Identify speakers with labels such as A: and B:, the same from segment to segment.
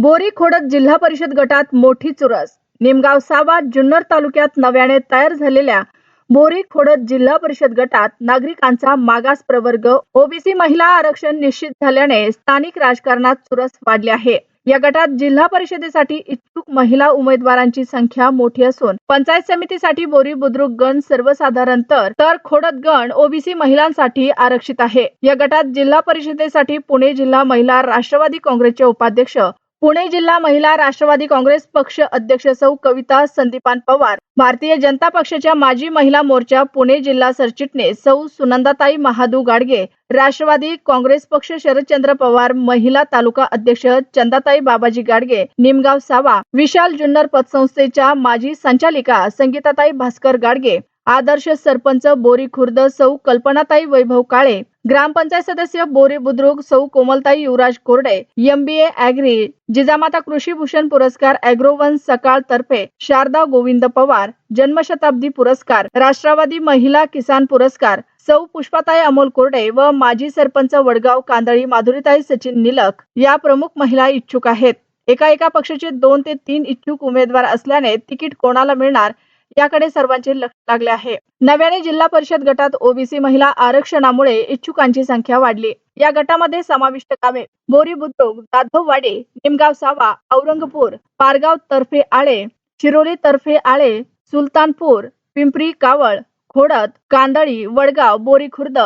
A: बोरी खोडक जिल्हा परिषद गटात मोठी चुरस. निमगाव सावा जुन्नर तालुक्यात नव्याने तयार झालेल्या बोरी खोडद जिल्हा परिषद गटात नागरिकांचा मागास प्रवर्ग ओबीसी महिला आरक्षण निश्चित झाल्याने स्थानिक राजकारणात चुरस वाढली आहे. या गटात जिल्हा परिषदेसाठी इच्छुक महिला उमेदवारांची संख्या मोठी असून पंचायत समितीसाठी बोरी बुद्रुक गण सर्वसाधारण तर तर खोडत गण ओबीसी महिलांसाठी आरक्षित आहे. या गटात जिल्हा परिषदेसाठी पुणे जिल्हा महिला राष्ट्रवादी काँग्रेसचे उपाध्यक्ष पुणे जिल्हा महिला राष्ट्रवादी काँग्रेस पक्ष अध्यक्ष सौ कविता संदीपान पवार भारतीय जनता पक्षाच्या माजी महिला मोर्चा पुणे जिल्हा सरचिटणीस सौ सुनंदाताई महादू गाडगे राष्ट्रवादी काँग्रेस पक्ष शरदचंद्र पवार महिला तालुका अध्यक्ष चंदाताई बाबाजी गाडगे निमगाव सावा विशाल जुन्नर पतसंस्थेच्या माजी संचालिका संगीताताई भास्कर गाडगे आदर्श सरपंच बोरी खुर्द सौ कल्पनाताई वैभव काळे ग्रामपंचायत सदस्य बोरी बुद्रुक सौ कोमलताई युवराज कोरडे एमबीए अॅग्री जिजामाता कृषी भूषण पुरस्कार अॅग्रोवन सकाळ तर्फे शारदा गोविंद पवार जन्मशताब्दी पुरस्कार राष्ट्रवादी महिला किसान पुरस्कार सौ पुष्पाताई अमोल कोरडे व माजी सरपंच वडगाव कांदळी माधुरीताई सचिन निलक या प्रमुख महिला इच्छुक आहेत. एका एका पक्षाचे दोन ते तीन इच्छुक उमेदवार असल्याने तिकीट कोणाला मिळणार याकडे सर्वांचे लक्ष लागले आहे. नव्याने जिल्हा परिषद गटात ओबीसी महिला आरक्षणामुळे इच्छुकांची संख्या वाढली. या गटामध्ये समाविष्ट गावे बोरी बुद्रुक जाधववाडी निमगाव सावा औरंगपूर पारगाव तर्फे आळे शिरोली तर्फे आळे सुलतानपूर पिंपरी कावळ खोडत कांदळी वडगाव बोरी खुर्द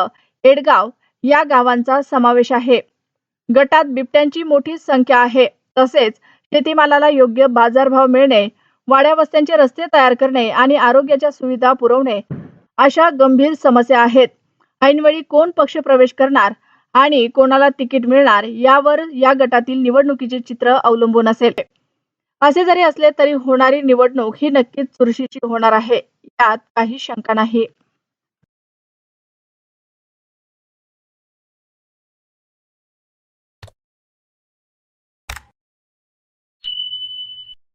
A: एडगाव या गावांचा समावेश आहे. गटात बिबट्यांची मोठी संख्या आहे. तसेच शेतीमालाला योग्य बाजारभाव मिळणे वाड्या वस्त्यांचे रस्ते तयार करणे आणि आरोग्याच्या सुविधा पुरवणे अशा गंभीर समस्या आहेत. ऐनवेळी कोण पक्ष प्रवेश करणार आणि कोणाला तिकीट मिळणार यावर या गटातील निवडणुकीचे चित्र अवलंबून असेल. असे जरी असले तरी होणारी निवडणूक ही नक्कीच चुरशीची होणार आहे. यात काही शंका नाही.